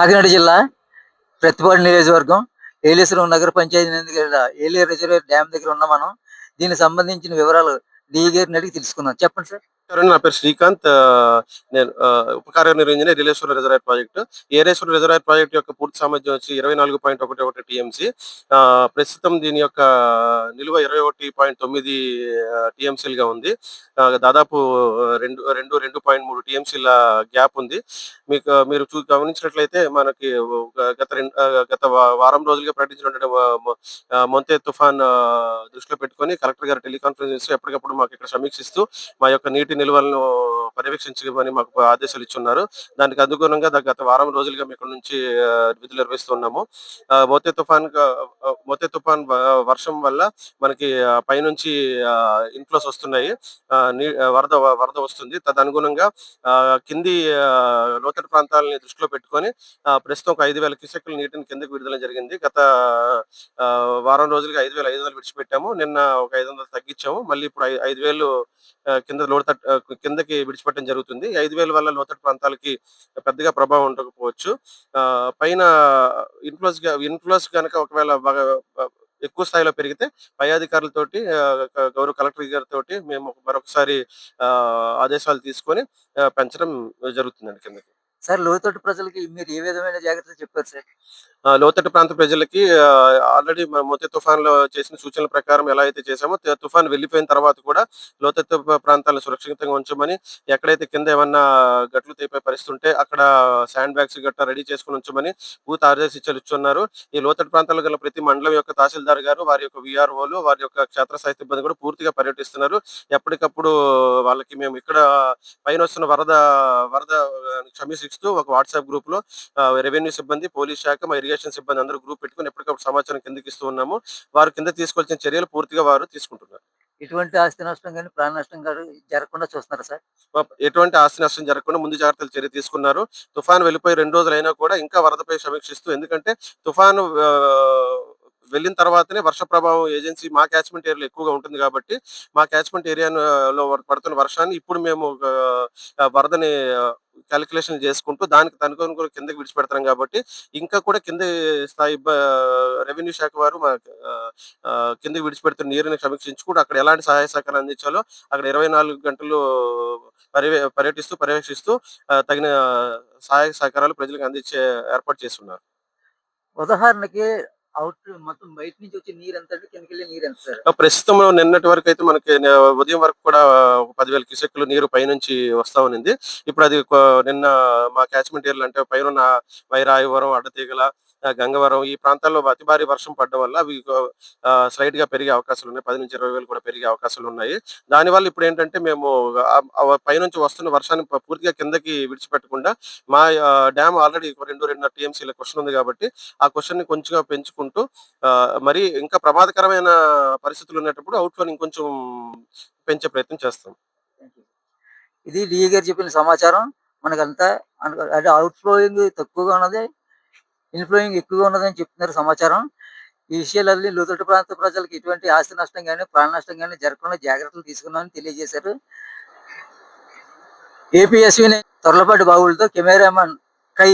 కాకినాడ జిల్లా ప్రతిపాడు నియోజకవర్గం ఏలేశ్వరం నగర పంచాయతీ దగ్గర ఏలే రిజర్వేర్ డ్యామ్ దగ్గర ఉన్న మనం. దీనికి సంబంధించిన వివరాలు డిఈ గారిని అడిగి తెలుసుకుందాం. చెప్పండి సార్. నా పేరు శ్రీకాంత్. నేను ఉపకార్య నిర్వహించిన రిలేశ్వర రిజర్వాయర్ ప్రాజెక్టు. ఏరేశ్వర రిజర్వాయర్ ప్రాజెక్ట్ యొక్క పూర్తి సామర్థ్యం వచ్చి ఇరవై నాలుగు పాయింట్ ఒకటి ఒకటి టీఎంసీ. ప్రస్తుతం దీని యొక్క నిలువ ఇరవై ఒకటి పాయింట్ తొమ్మిది టీఎంసీలు గా ఉంది. దాదాపు రెండు రెండు రెండు పాయింట్ మూడు టీఎంసీల గ్యాప్ ఉంది. మీకు మీరు చూ గమనించినట్లయితే మనకి గత గత వారం రోజులుగా ప్రకటించినటువంటి మొంతే తుఫాన్ దృష్టిలో పెట్టుకొని కలెక్టర్ గారు టెలికాన్ఫరెన్స్ ఎప్పటికప్పుడు మాకు ఇక్కడ సమీక్షిస్తూ మా యొక్క నీటిని నిల్వలను పర్యవేక్షించమని మాకు ఆదేశాలు ఇచ్చున్నారు. దానికి అనుగుణంగా గత వారం రోజులుగా మేము ఇక్కడ నుంచి విధులు నిర్వహిస్తున్నాము ఆ, మోతే తుఫాన్ మోతే తుఫాన్ వర్షం వల్ల మనకి పైనుంచి ఇన్ఫ్లోస్ వస్తున్నాయి. వరద వరద వస్తుంది. తదనుగుణంగా కింది ఆ, లోతట్టు ప్రాంతాలని దృష్టిలో పెట్టుకొని ప్రస్తుతం ఒక ఐదు వేల క్యూసెక్కుల నీటిని కిందకి విడుదల జరిగింది. గత వారం రోజులుగా ఐదు వేల ఐదు వందలు విడిచిపెట్టాము. నిన్న ఒక ఐదు వందలు తగ్గించాము. మళ్ళీ ఇప్పుడు ఐదు వేలు కింద లోడ్ కిందకి విడిచిపెట్టడం జరుగుతుంది. ఐదు వేల వల్ల లోతట్టు ప్రాంతాలకి పెద్దగా ప్రభావం ఉండకపోవచ్చు. ఆ, పైన ఇన్ఫ్లోస్ ఇన్ఫ్లోస్ కనుక ఒకవేళ బాగా ఎక్కువ స్థాయిలో పెరిగితే పై అధికారులతోటి గౌరవ కలెక్టర్ గారితో మేము మరొకసారి ఆ, ఆదేశాలు తీసుకొని పెంచడం జరుగుతుందండి కిందకి. సార్ లోతట్టు ప్రజలకి మీరు ఏ విధమైన జాగ్రత్తలు చెప్పారు సార్? లోతట్టు ప్రాంత ప్రజలకి ఆల్రెడీ మొత్తం తుఫాన్లో చేసిన సూచనల ప్రకారం ఎలా అయితే చేసామో తుఫాన్ వెళ్ళిపోయిన తర్వాత కూడా లోతట్టు ప్రాంతాలను సురక్షితంగా ఉంచమని ఎక్కడైతే కింద ఏమన్నా గట్లు తెగిపోయే పరిస్థితి ఉంటే అక్కడ శాండ్ బ్యాగ్స్ గట్రా రెడీ చేసుకుని ఉంచమని పూర్తి ఆదేశాలు ఇచ్చున్నారు. ఈ లోతట్టు ప్రాంతాల్లో గల ప్రతి మండలం యొక్క తహసీల్దార్ గారు వారి యొక్క విఆర్ఓలు వారి యొక్క క్షేత్రస్థాయి సిబ్బంది కూడా పూర్తిగా పర్యటిస్తున్నారు. ఎప్పటికప్పుడు వాళ్ళకి మేము ఇక్కడ పైన వస్తున్న వరద వరద ఆ, క్షమిస్తూ ఒక వాట్సాప్ గ్రూప్లో రెవెన్యూ సిబ్బంది పోలీస్ శాఖ మా ఇరిగేషన్ సిబ్బంది అందరూ గ్రూప్ పెట్టుకుని ఎప్పటికప్పుడు సమాచారం కిందకి ఇస్తూ ఉన్నాము. వారు కింద తీసుకోవాల్సిన చర్యలు పూర్తిగా వారు తీసుకుంటున్నారు. ఎటువంటి ఆస్తి నష్టం కానీ ప్రాణ నష్టం కానీ జరగకుండా చూస్తున్నారా సార్? ఎటువంటి ఆస్తి నష్టం జరగకుండా ముందు జాగ్రత్తలు చర్య తీసుకున్నారు. తుఫాన్ వెళ్ళిపోయి రెండు రోజులు అయినా కూడా ఇంకా వరదపై సమీక్షిస్తూ ఎందుకంటే తుఫాను వెళ్ళిన తర్వాతనే వర్ష ప్రభావం ఏజెన్సీ మా క్యాచ్మెంట్ ఏరియాలో ఎక్కువగా ఉంటుంది కాబట్టి మా క్యాచ్మెంట్ ఏరియాలో పడుతున్న వర్షాన్ని ఇప్పుడు మేము వరదని క్యాలిక్యులేషన్ చేసుకుంటూ దానికి తనుకొని కూడా కిందకి విడిచిపెడతాం కాబట్టి ఇంకా కూడా కింద స్థాయి రెవెన్యూ శాఖ వారు మా కిందకి విడిచిపెడుతున్న నీరుని సమీక్షించుకుంటూ అక్కడ ఎలాంటి సహాయ సహకారం అందించాలో అక్కడ ఇరవై నాలుగు గంటలు పర్యవే పర్యటిస్తూ పర్యవేక్షిస్తూ తగిన సహాయ సహకారాలు ప్రజలకు అందించే ఏర్పాటు చేస్తున్నారు. ఉదాహరణకి అవుట్ మొత్తం బయట నుంచి వచ్చే నీరు ఎంత కిందకి నీరు ఎంత సార్? ప్రస్తుతం నిన్నటి వరకు అయితే మనకి ఉదయం వరకు కూడా ఒక పదివేల క్యూసెక్లు నీరు పైనుంచి వస్తా ఉన్నింది. ఇప్పుడు అది నిన్న మా క్యాచ్మెంట్ ఏరియాలు అంటే పైన ఉన్న వైరాయవరం అడ్డతీగల గంగవరం ఈ ప్రాంతాల్లో అతి భారీ వర్షం పడడం వల్ల అవి స్లైట్గా పెరిగే అవకాశాలు ఉన్నాయి. పది నుంచి ఇరవై వేలు కూడా పెరిగే అవకాశాలు ఉన్నాయి. దానివల్ల ఇప్పుడు ఏంటంటే మేము పైనుంచి వస్తున్న వర్షాన్ని పూర్తిగా కిందకి విడిచిపెట్టకుండా మా డ్యామ్ ఆల్రెడీ రెండు రెండున్నర టీఎంసీల క్వశ్చన్ ఉంది కాబట్టి ఆ క్వశ్చన్ని కొంచెంగా పెంచుకుంటూ మరి ఇంకా ప్రమాదకరమైన పరిస్థితులు ఉన్నప్పుడు అవుట్ ఫ్లో ఇంకొంచెం పెంచే ప్రయత్నం చేస్తాం. ఇది డిఏ గారు చెప్పిన సమాచారం. మనకంతా అంటే అవుట్ ఫ్లోయింగ్ తక్కువగా ఉన్నది. ఇన్ఫ్లోయింగ్ ఎక్కువగా ఉన్నదని చెప్తున్నారు సమాచారం. ఈ విషయాలన్నీ లోతట్టు ప్రాంత ప్రజలకు ఎటువంటి ఆస్తి నష్టం కానీ ప్రాణ నష్టం కానీ జరగకుండా జాగ్రత్తలు తీసుకున్నామని తెలియజేశారు. ఏపీఎస్విని తొర్లపాటి బాబులతో కెమెరామెన్ కై